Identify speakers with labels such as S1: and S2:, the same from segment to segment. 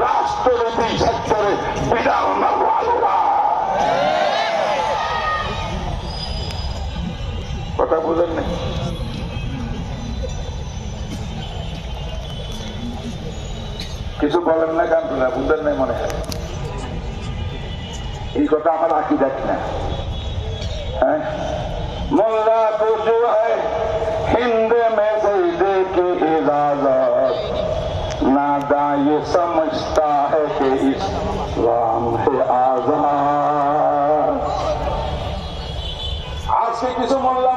S1: রাষ্ট্রনীতি সেক্টরে বিধারণা কথা বোঝেন না? কিছু বলেন না গান তোলা বুঝলেন নাই মনে হয়? এই কথা আমার আঁকি দেখ না। হ্যাঁ? মোল্লা হিন্দ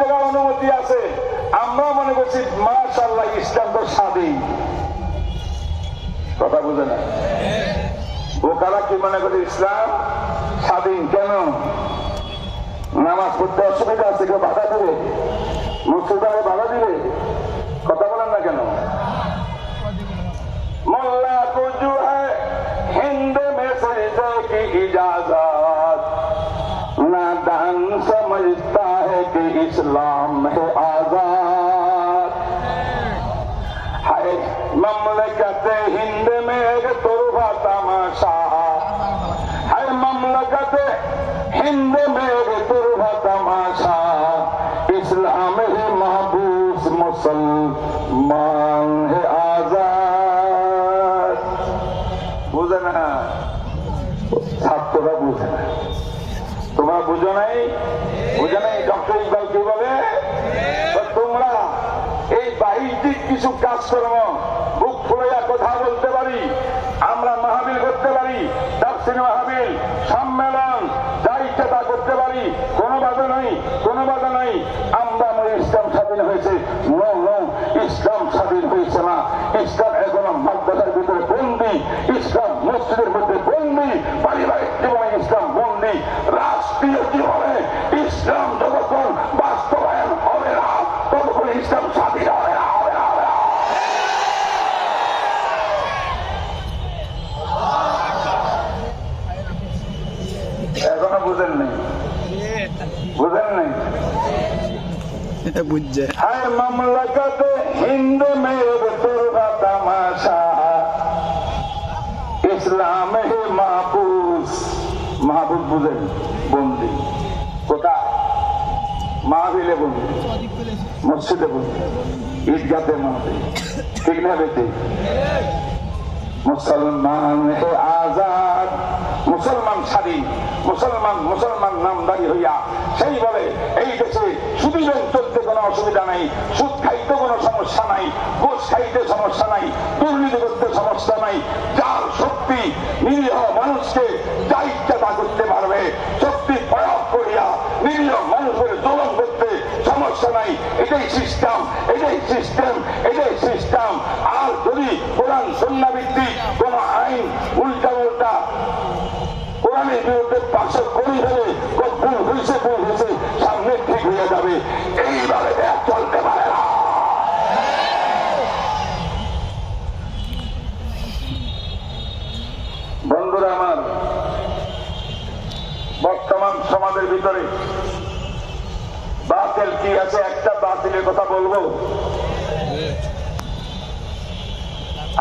S1: সব অনুমতি আছে। আমরা মনে করছি মাশাল্লাহ ইসলাম তো স্বাধীন। কথা বুঝে না? বোকারা কি মনে করে ইসলাম স্বাধীন? কেন? নামাজ পড়তে অসুবিধা আছে, কেউ বাধা দিবে? মুসলিদারে বাধা দিবে? इस्लाम है आज़ाद। है ममलकत हिंद में एक तुरबा तमाशा। है ममलकत हिंद में एक तुरबा तमाशा। इस्लाम ही महबूस मुसलमान বুঝো নাই? বুঝে নাই ডক্টর ইকবাল কি বলে তোমরা এই বাহির কিছু কাজকর্ম বুক ফুলাইয়া কথা বলতে পারি, আমরা মাহাবিল করতে পারি মাহাবিল, সম্মেলন যা তা করতে পারি, কোনো বাধা নাই, কোনো বাধা নাই। আমরা মনে ইসলাম স্বাধীন হয়েছে। নো, ইসলাম স্বাধীন হয়েছে না। ইসলাম এখনও মাদ্রাসার ভিতরে বন্দি। ইসলাম মসজিদের মধ্যে ইসলাম যতক্ষণ বাস্তবায়ন হবে না ততক্ষণ ইসলাম স্বাধীন হবে না এখনও বুঝেন নেই। বুঝেন নেই?
S2: বুঝছে।
S1: হিন্দু মসজিদে ঈদগাতে বন্দি ঠিক না বেটি? মুসলমান আজাদ, মুসলমান মুসলমান মুসলমান নামদারি হইয়া সেই বলে, এই দেশে চলতে কোনো অসুবিধা নাই, সুদ খাইতে কোনো সমস্যা নাই ঘুষ খাইতে সমস্যা নাই, দুর্নীতি করতে সমস্যা নাই। যার শক্তি নিরীহ মানুষকে যা ইচ্ছা তা করতে সিস্টেম, এটাই সিস্টেম এটাই সিস্টেম। আর যদি কোরআন সন্না ভিত্তিক কোন আইন উল্টা উল্টা কোরআনের বিরুদ্ধে পাশে করি ফেলে ভুল হয়েছে ভুল হয়েছে, সামনে ঠিক হয়ে যাবে। এইভাবে চলতে পারে না। বন্ধুরা আমার বর্তমান সমাজের ভিতরে বাতিল কি আছে? একটা বাতিলের কথা বলব?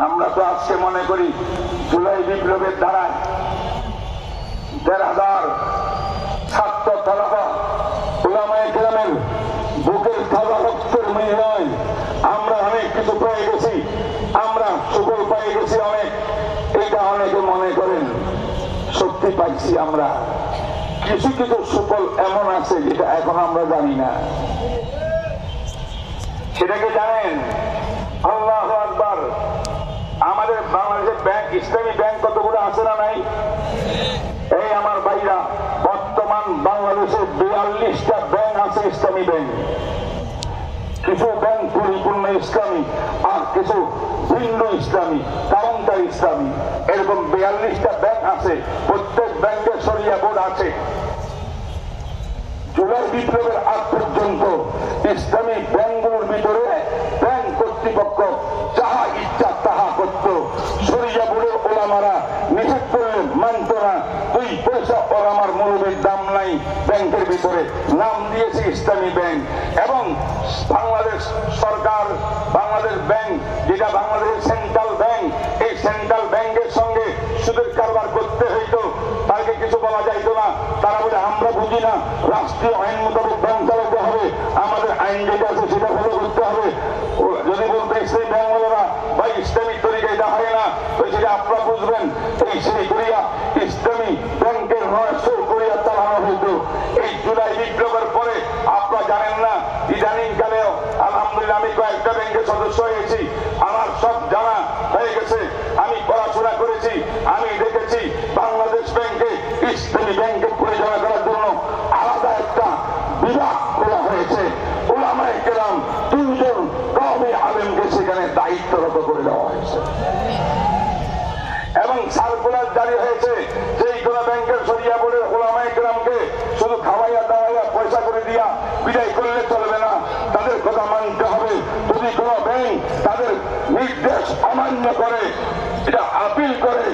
S1: আমরা তো আজকে মনে করি জুলাই বিপ্লবের দ্বারায় দেড় হাজার ছাত্র গ্রামের বুকের তাজা রক্তের নয়। আমরা অনেক কিছু পেয়ে গেছি, আমরা সুফল পেয়ে গেছি অনেক। এটা অনেকে মনে করেন, শক্তি পাইছি আমরা। কিছু কিছু সুফল এমন আছে যেটা এখন আমরা জানি না। সেটা কি জানেন? আল্লাহ আকবার। আমাদের বাংলাদেশের ব্যাংক, ইসলামী ব্যাংক কতগুলো আছে না নাই? এই আমার ভাইরা, বর্তমান বাংলাদেশে বিয়াল্লিশটা ব্যাংক আছে ইসলামী ব্যাংক। কিছু ব্যাংক পরিপূর্ণ ইসলামী, আর কিছু ভিন্ন ইসলামী কারণ সেন্টার ইসলামী। এরকম বিয়াল্লিশটা ব্যাংক আছে, প্রত্যেক ব্যাংকের সরিয়া বোর্ড আছে। বিপ্লবের আগ পর্যন্ত ইসলামী ব্যাংকগুলোর ভিতরে ব্যাংক কর্তৃপক্ষ যাহা ইচ্ছা তাহা করত। সরিয়া বোর্ডের ওলামারা নিষেধ করলে মানত না। দুই পয়সা ওলামার মূলবের দাম নাই ব্যাংকের ভিতরে নাম দিয়েছে ইসলামী ব্যাংক এবং বাংলাদেশ সরকার, বাংলাদেশ ব্যাংক যেটা বাংলাদেশের সেন্ট্রাল ব্যাংক এই সেন্ট্রাল ব্যাংকের সঙ্গে সুদের কারবার করতে হইতো তাকে কিছু বলা যাইতো না তারা বলে আমরা বুঝি না রাষ্ট্রীয় আইন মোতাবেক ব্যাংক চালাতে হবে, আমাদের আইন যেটা আছে সেটা ফলো করতে হবে। যদি বলতে ইসলামী ব্যাংক বলে না বা ইসলামিক তরিকা এটা হয় না। তো সেটা আপনারা বুঝবেন, এই সেই করিয়া ইসলামী ব্যাংকের সৌ করিয়া চালানো হইতো। এই জুলাই বিপ্লবের পরে আপনারা জানেন না ইদানিং কালেও আলহামদুলিল্লাহ আমি কয়েকটা ব্যাংকের সদস্য হয়েছি। আমার হয়েছে দুইজন কমে আলেমকে সেখানে দায়িত্বরত করে দেওয়া হয়েছে। এবং সার্কুলার জারি হয়েছে যে কোনো ব্যাংকের সরিয়া বোর্ডের ওলামায় গ্রামকে শুধু খাওয়াইয়া দাওয়াইয়া পয়সা করে দিয়া বিদায় করলে চলবে না। তাদের কথা মানতে হবে। যদি কোনো ব্যাংক তাদের নির্দেশ অমান্য করে, এটা আপিল করে